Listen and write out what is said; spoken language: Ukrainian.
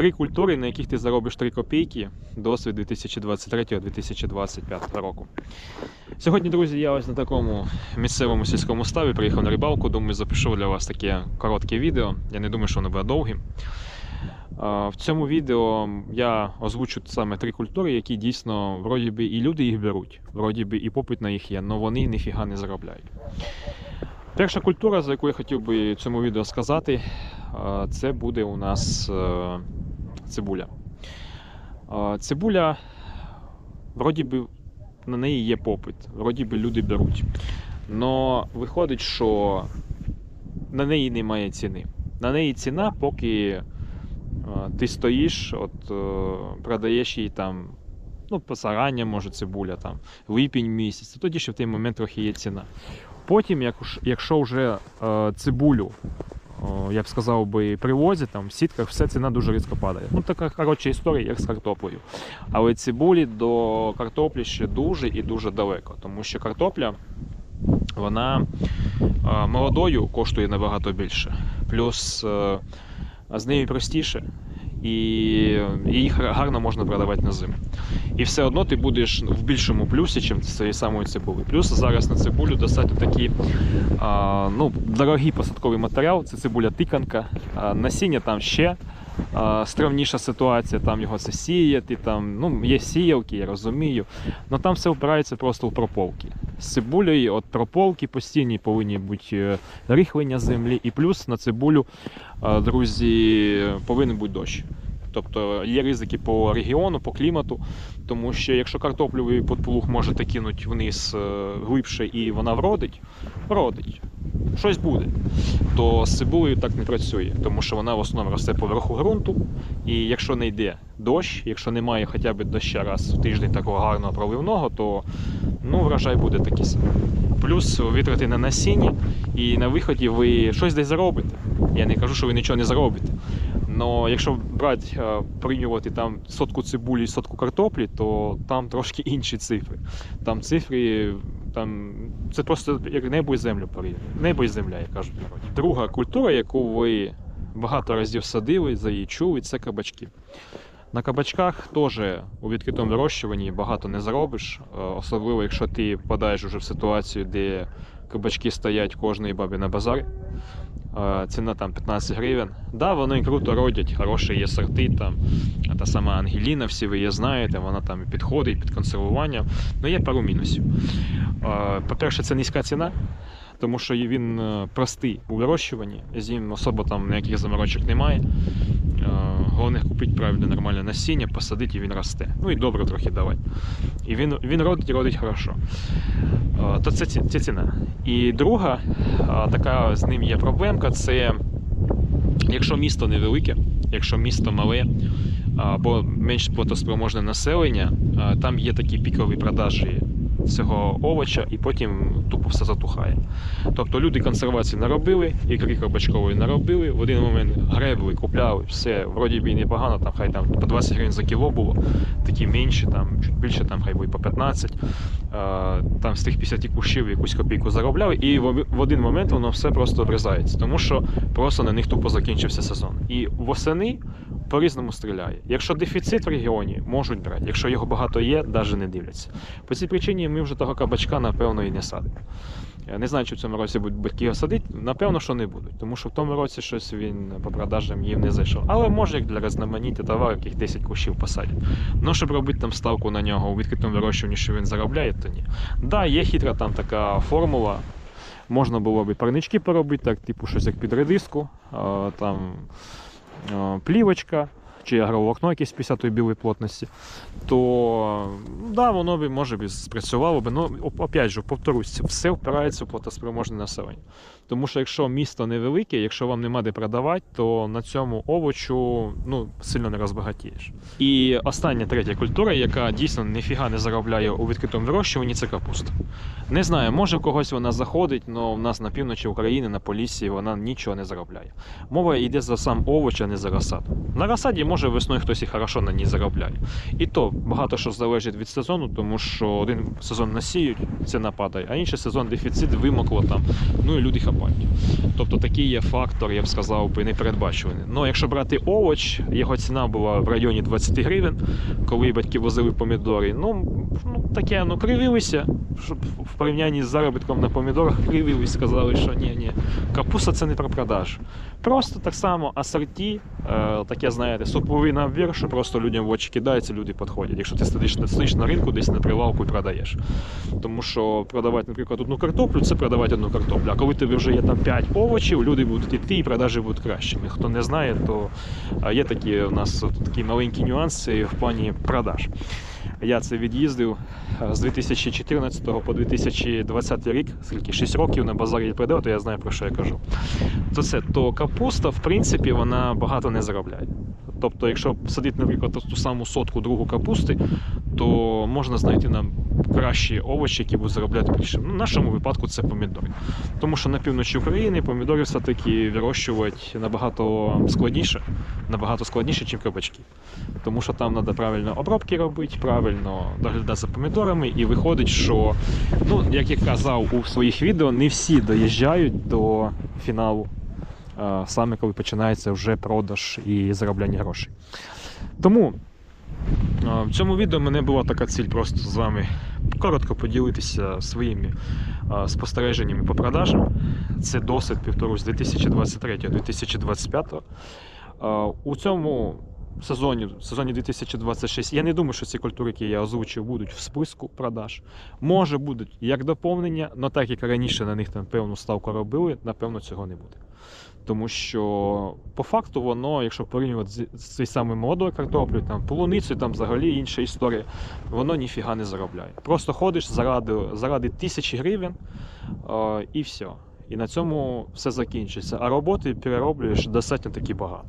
Три культури, на яких ти заробиш 3 копійки, досвід 2023-2025 року. Сьогодні, друзі, я ось на такому місцевому сільському ставі приїхав на рибалку. Думаю, запишу для вас таке коротке відео. Я не думаю, що воно буде довгим. В цьому відео я озвучу саме три культури, які дійсно вроді би і люди їх беруть, вроді би і попит на їх є, але вони ніфіга не заробляють. Перша культура, за яку я хотів би цьому відео сказати, це буде у нас е, цибуля. Цибуля, вроді би, на неї є попит, вроді би люди беруть. Но виходить, що на неї немає ціни. На неї ціна, поки ти стоїш, от е, продаєш її там, ну, посарання, може, цибуля, там, липень місяць, тоді ще в той момент трохи є ціна. Потім, якщо вже е, цибулю, я б сказав би, привозі, там, в сітках все ціна дуже різко падає. Ну, така коротша історія, як з картоплею. Але цибулі до картоплі ще дуже і дуже далеко, тому що картопля вона молодою коштує набагато більше. Плюс е, з нею простіше, і гар- гарно можна продавати на зиму. І все одно ти будеш в більшому плюсі, ніж цієї самої цибулі. Плюс зараз на цибулю достатньо такі а, ну, дорогий посадковий матеріал, це цибуля тиканка, а, насіння там ще. Стравніша ситуація, там його це сіяти, там ну, є сіялки, я розумію. але там все впирається просто в прополки. З цибулею от прополки постійні повинні бути е, рихлення землі, і плюс на цибулю, е, друзі, повинен бути дощ. Тобто є ризики по регіону, по клімату, тому що якщо картоплю подплуг можете кинути вниз е, глибше і вона вродить, вродить. Щось буде. То з цибулею так не працює, тому що вона в основному росте поверху ґрунту. І якщо не йде дощ, якщо немає хоча б доща раз в тиждень такого гарного проливного, то ну, врожай буде такий самий. Плюс витрати на насіння, і на виході ви щось десь заробите. Я не кажу, що ви нічого не заробите. Но якщо брати, е, порівнювати там сотку цибулі і сотку картоплі, то там трошки інші цифри. Там цифри, там це просто як небо і землю порівняно. Небо і земля, як кажуть в народі. Друга культура, яку ви багато разів садили, за її чули, це кабачки. На кабачках теж у відкритому вирощуванні багато не заробиш, е, особливо якщо ти впадаєш уже в ситуацію, де кабачки стоять кожної бабі на базарі. Е, Ціна там 15 гривень. Да, вони круто родять, хороші є сорти. Там та сама Ангеліна, всі ви її знаєте, вона там і підходить під консервування. Ну є пару мінусів. По-перше, це низька ціна, тому що він е, простий у вирощуванні, з ним особо там ніяких заморочок немає. Головне купити правильне нормальне насіння, посадити і він росте. Ну і добре трохи давати. І він, він родить і родить хорошо. То це, це ціна. І друга така з ним є проблемка, це якщо місто невелике, якщо місто мале або менш платоспроможне населення, там є такі пікові продажі цього овоча, і потім тупо все затухає. Тобто люди консервації наробили, ікри кабачкової наробили, в один момент гребли, купляли, все, вроді би і непогано, там хай там по 20 гривень за кіло було, такі менші, там чуть більше, там хай би по 15. Е, Там з тих 50 кущів якусь копійку заробляли, і в один момент воно все просто врізається, тому що просто на них тупо закінчився сезон. І восени по-різному стріляє. Якщо дефіцит в регіоні, можуть брати. Якщо його багато є, навіть не дивляться. По цій причині ми вже того кабачка, напевно, і не садимо. Не знаю, чи в цьому році будуть батьки його садити. Напевно, що не будуть, тому що в тому році щось він по продажам їм не зайшов. Але може як для різноманіття товару, яких 10 кущів посадять. Ну, щоб робити там ставку на нього у відкритому вирощуванні, що він заробляє, то ні. Да, є хитра там така формула. Можна було б і парнички поробити, так, типу щось як під редиску, там плівочка чи агроволокно якесь 50-ї білої плотності, то да, воно б може б спрацювало б. Ну, опять же, повторюсь, все впирається в платоспроможне населення. Тому що якщо місто невелике, якщо вам нема де продавати, то на цьому овочу ну, сильно не розбагатієш. І остання третя культура, яка дійсно ніфіга не заробляє у відкритому вирощуванні, це капуста. Не знаю, може в когось вона заходить, але в нас на півночі України, на Поліссі, вона нічого не заробляє. Мова йде за сам овоч, а не за розсаду. На розсаді може весною хтось і хорошо на ній заробляє. І то багато що залежить від сезону, тому що один сезон насіють, ціна падає, а інший сезон дефіцит вимокло там, ну і люди хапають. Тобто такий є фактор, я б сказав би, непередбачуваний. Ну, якщо брати овоч, його ціна була в районі 20 гривень, коли батьки возили помідори. Ну, ну таке, ну кривилися, щоб в порівнянні з заробітком на помідорах кривились, сказали, що ні, ні, капуста це не про продаж. Просто так само асорті, е, таке, знаєте, суповий набір, що просто людям в очі кидається, люди підходять. Якщо ти сидиш, сидиш на ринку, десь на прилавку і продаєш. Тому що продавати, наприклад, одну картоплю, це продавати одну картоплю. А коли тобі вже є там 5 овочів, люди будуть йти і продажі будуть кращими. Хто не знає, то є такі у нас такі маленькі нюанси в плані продаж. Я це від'їздив е, з 2014 по 2020 рік, скільки 6 років на базарі я продав, то я знаю про що я кажу. То це то капуста, в принципі, вона багато не заробляє. Тобто, якщо садити, наприклад, ту саму сотку другу капусти, то можна знайти нам кращі овочі, які будуть заробляти більше. Ну, в нашому випадку це помідори. Тому що на півночі України помідори все-таки вирощувати набагато складніше, набагато складніше, ніж кабачки. Тому що там треба правильно обробки робити, правильно доглядати за помідорами, і виходить, що, ну, як я казав у своїх відео, не всі доїжджають до фіналу, саме коли починається вже продаж і заробляння грошей. Тому в цьому відео мене була така ціль просто з вами коротко поділитися своїми спостереженнями по продажам. Це досвід, повторюсь, 2023-2025. У цьому сезоні, сезоні 2026, я не думаю, що ці культури, які я озвучив, будуть в списку продаж. Може будуть як доповнення, але так як раніше на них там певну ставку робили, напевно, цього не буде. Тому що по факту воно, якщо порівнювати з цією самою молодою картоплею, там полуницею, там взагалі інша історія, воно ніфіга не заробляє. Просто ходиш заради, заради тисячі гривень е, і все. І на цьому все закінчиться. А роботи перероблюєш достатньо таки багато.